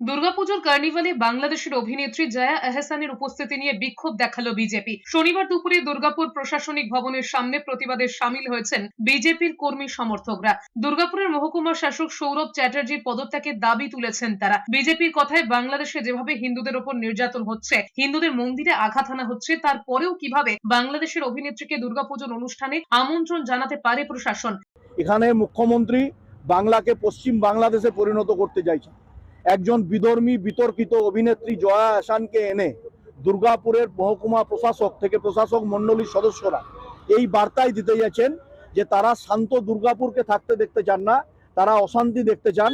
দুর্গাপুজোর কার্নিভালে বাংলাদেশের অভিনেত্রী জয়া আহসানের উপস্থিতি নিয়ে বিক্ষোভ দেখাল বিজেপি। শনিবার দুপুরে দুর্গাপুর প্রশাসনিক ভবনের সামনে প্রতিবাদে সামিল হয়েছেন বিজেপির কর্মী সমর্থকরা। দুর্গাপুরের মহকুমা শাসক সৌরভ চ্যাটার্জির পদত্যাগের দাবি তুলেছেন তারা। বিজেপির কথায় বাংলাদেশে যেভাবে হিন্দুদের ওপর নির্যাতন হচ্ছে, হিন্দুদের মন্দিরে আঘাত আনা হচ্ছে তারপরেও কীভাবে বাংলাদেশের অভিনেত্রীকে দুর্গাপুজোর অনুষ্ঠানে আমন্ত্রণ জানাতে পারে প্রশাসন? এখানে মুখ্যমন্ত্রী বাংলাকে পশ্চিম বাংলাদেশে পরিণত করতে চাইছে একজন বিধর্মী, বিতর্কিত অভিনেত্রী জয়া আসানকে এনে দুর্গাপুরের মহকুমা প্রশাসক থেকে প্রশাসক মন্ডলীর সদস্যরা এই বার্তাই দিতে যাচ্ছেন যে তারা শান্ত দুর্গাপুরকে থাকতে দেখতে চান না, তারা অশান্তি দেখতে চান।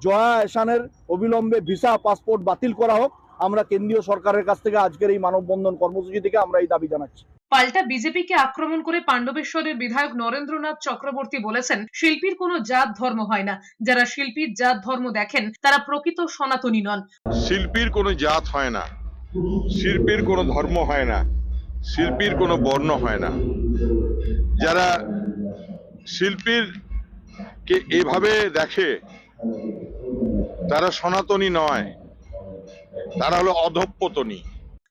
জয়া আসানের অবিলম্বে ভিসা, পাসপোর্ট বাতিল করা হোক। আমরা কেন্দ্রীয় সরকারের কাছ থেকে আজকের এই মানববন্ধন কর্মসূচি থেকে আমরা এই দাবি জানাচ্ছি। পাল্টা বিজেপিকে আক্রমণ করে পাণ্ডবেশ্বরের বিধায়ক নরেন্দ্রনাথ চক্রবর্তী বলেছেন শিল্পীর কোনো জাত ধর্ম হয় না। যারা শিল্পীর জাত ধর্ম দেখেন তারা প্রকৃত সনাতনী নন। শিল্পীর কোনো জাত হয় না। শিল্পীর কোনো ধর্ম হয় না। শিল্পীর কোনো বর্ণ হয় না। যারা শিল্পীর কে এভাবে দেখে তারা সনাতনী নয়। তারা হলো অধঃপতনী।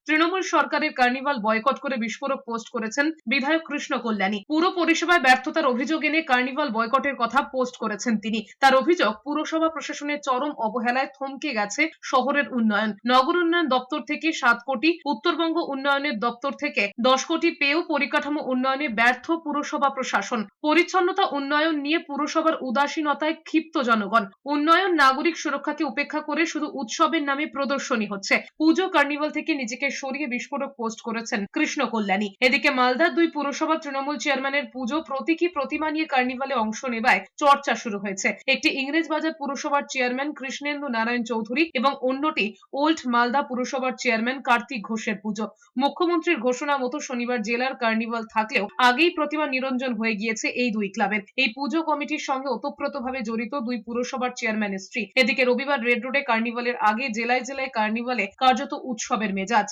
তৃণমূল সরকারের কার্নিভাল বয়কট করে বিস্ফোরক পোস্ট করেছেন বিধায়ক কৃষ্ণ কল্যাণী। পুরো পরিষেবায় ব্যর্থতার অভিযোগ এনে কার্নিভাল বয়কটের কথা পোস্ট করেছেন তিনি। তার অভিযোগ, পুরসভা প্রশাসনের চরম অবহেলায় থমকে গেছে শহরের উন্নয়ন। নগর উন্নয়ন দপ্তর থেকে সাত কোটি, উত্তরবঙ্গ উন্নয়নের দপ্তর থেকে দশ কোটি পেয়েও পরিকাঠামো উন্নয়নে ব্যর্থ পুরসভা প্রশাসন। পরিচ্ছন্নতা উন্নয়ন নিয়ে পুরসভার উদাসীনতায় ক্ষিপ্ত জনগণ। উন্নয়ন নাগরিক সুরক্ষাকে উপেক্ষা করে শুধু উৎসবের নামে প্রদর্শনী হচ্ছে। পুজো কার্নিভাল থেকে নিজেকে সরিয়ে বিস্ফোরক পোস্ট করেছেন কৃষ্ণ কল্যাণী। এদিকে মালদার দুই পুরসভা তৃণমূল চেয়ারম্যানের পুজো, প্রতীকী প্রতিমা নিয়ে কার্নিভালে অংশ নেবায় চর্চা শুরু হয়েছে। একটি ইংরেজবাজার পুরসভার চেয়ারম্যান কৃষ্ণেন্দু নারায়ণ চৌধুরী এবং অন্যটি ওল্ড মালদা পুরসভার চেয়ারম্যান কার্তিক ঘোষের পুজো। মুখ্যমন্ত্রীর ঘোষণা মতো শনিবার জেলার কার্নিভাল থাকলেও আগেই প্রতিমা নিরঞ্জন হয়ে গিয়েছে এই দুই ক্লাবের। এই পুজো কমিটির সঙ্গে ওতপ্রোতভাবে জড়িত দুই পুরসভার চেয়ারম্যানের স্ত্রী। এদিকে রবিবার রেড রোডে কার্নিভালের আগে জেলায় জেলায় কার্নিভালে কার্যত উৎসবের মেজাজ।